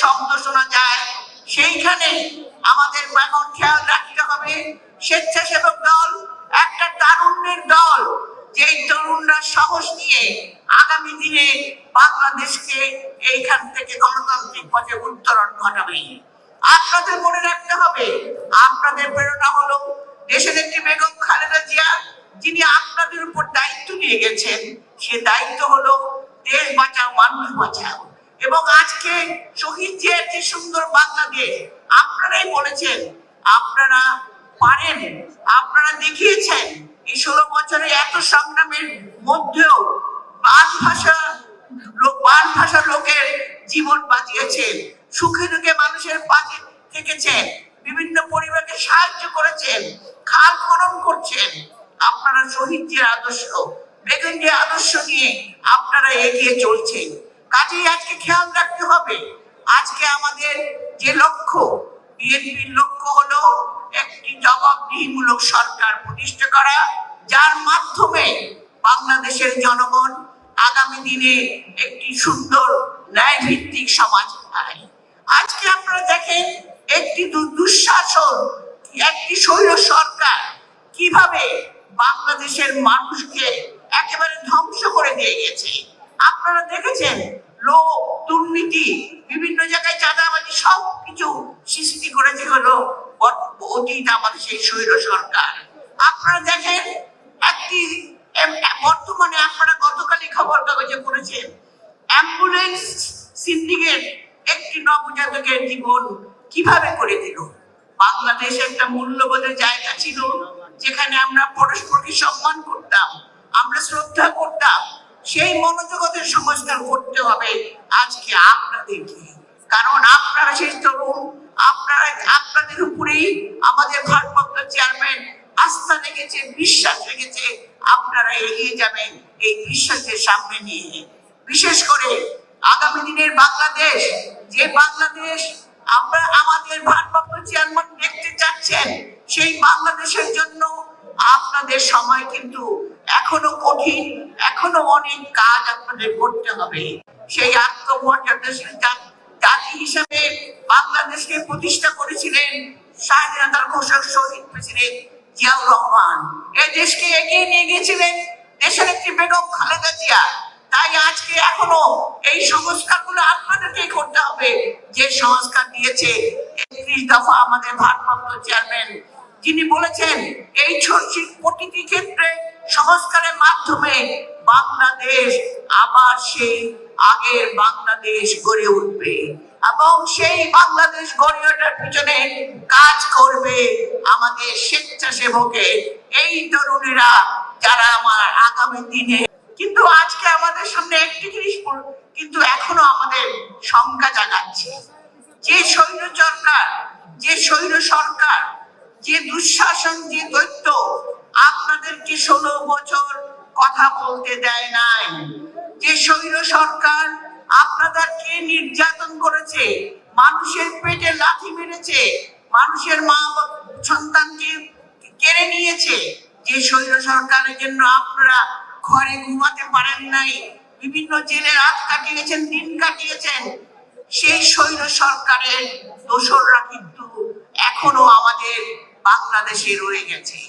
শব্দ শোনা যায়। সেইখানে আমাদের এখন খেয়াল রাখতে হবে। স্বেচ্ছাসেবক দল, একটা তারুণ্যের দল, যেই তরুণরা সাহস নিয়ে আগামী দিনে বাংলাদেশকে এইখান থেকে গণতান্ত্রিক পথে উত্তরণ ঘটাবে। আপনাদের মনে রাখতে হবে, আপনাদের প্রেরণা হলো দেশের একটি বেগম খালেদা জিয়া, যিনি আপনাদের উপর দায়িত্ব নিয়ে গেছেন। সে দায়িত্ব হলো দেশ বাঁচাও, মানুষ বাঁচাও। এবং আজকে শহীদ যে সুন্দর বাংলাদেশ আপনারাই বলেছেন, আপনারা পারেন, আপনারা দেখিয়েছেন এই ষোলো বছরে এত সংগ্রামের মধ্যেও বান ভাষা বান ভাষার লোকের জীবন বাঁচিয়েছেন, সুখে দুঃখে মানুষের পাশে থেকেছেন, বিভিন্ন পরিবারকে সাহায্য করেছেন, খাল খনন করছেন। আপনারা শহীদ যে আদর্শ যে আদর্শ নিয়ে আপনারা এগিয়ে চলছেন। কাজেই আজকে খেয়াল রাখতে হবে। আজকে আমাদের যে লক্ষ্য, বিএনপির লক্ষ্য হলো একটি জবাবদিহিমূলক সরকার প্রতিষ্ঠা করা, যার মাধ্যমে বাংলাদেশের জনগণ আগামী দিনে একটি সুন্দর ন্যায় ভিত্তিক সমাজ পায় আজকে আপনারা দেখেন, একটি দুঃশাসন, একটি স্বৈর সরকার কীভাবে বাংলাদেশের মানুষকে একেবারে ধ্বংস করে দিয়ে গেছে। আপনারা দেখেছেন লোক, দুর্নীতি, বিভিন্ন জায়গায় চাঁদাবাজি সব কিছু সৃষ্টি করেছে হলো অতীত আমাদের সেই স্বৈর সরকার। আপনারা দেখেন, একটি বর্তমানে আপনারা গতকালই খবর কাগজে পড়েছেন, অ্যাম্বুলেন্স সিন্ডিকেট একটি নবজাতকের জীবন কীভাবে করে দিল? বাংলাদেশ একটা মূল্যবোধের জায়গা ছিল, যেখানে আমরা পরস্পরকে সম্মান করতাম, আমরা শ্রদ্ধা করতাম সেই মনোজগতের সংস্কার করতে হবে আজকে আপনাদেরকে। কারণ আপনারা সেই তরুণ, আপনারা আপনাদের উপরেই আমাদের ভারপ্রাপ্ত চেয়ারম্যান আস্থা রেখেছে, বিশ্বাস রেখেছে, আপনারা এগিয়ে যাবেন এই বিশ্বাসের সামনে নিয়ে। বিশেষ করে আগামী দিনের বাংলাদেশ, যে বাংলাদেশ আমরা আমাদের ভারপ্রাপ্ত চেয়ারম্যান দেখতে চাচ্ছেন, সেই বাংলাদেশের জন্য আপনাদের সময় এখনও অনেক কাজ আপনাদের করতে হবে। সেই আত্মমর্যাদাশীল জাতি হিসাবে বাংলাদেশকে প্রতিষ্ঠা করেছিলেন স্বাধীনতার ঘোষক শহীদ প্রেসিডেন্ট জিয়াউর রহমান। এই দেশকে এগিয়ে নিয়ে গিয়েছিলেন দেশের একটি বেগম খালেদা জিয়া। তাই আজকে এখনও এই সংস্কারগুলো আপনাদেরকেই করতে হবে। যে সংস্কার দিয়েছে একত্রিশ দফা আমাদের ভারপ্রাপ্ত চেয়ারম্যান, তিনি বলেছেন, এই প্রতিটি ক্ষেত্রে সংস্কারের মাধ্যমে বাংলাদেশ আবার সেই আগের বাংলাদেশ গড়ে উঠবে। এবং সেই বাংলাদেশ গড়ে ওঠার পিছনে কাজ করবে আমাদের স্বেচ্ছাসেবকে, এই তরুণেরা যারা আমার আগামী দিনে। কিন্তু আজকে আমাদের সামনে একটি জিনিস কিন্তু এখনও আমাদের শঙ্কা জাগাচ্ছে। যে স্বৈর সরকার, যে স্বৈর সরকার, যে দুঃশাসন, যে দৈত্য আপনাদেরকে ষোলো বছর কথা বলতে দেয় নাই। যে স্বৈর সরকার আপনাদেরকে নির্যাতন করেছে, মানুষের পেটে লাথি মেরেছে, মানুষের মা সন্তানকে কেড়ে নিয়েছে, যে স্বৈর সরকারের জন্য আপনারা ঘরে ঘুমাতে পারেন নাই, বিভিন্ন জেলে রাত কাটিয়েছেন, দিন কাটিয়েছেন, সেই স্বৈর সরকারের দোসররা কিন্তু এখনও আমাদের বাংলাদেশে রয়ে গেছে।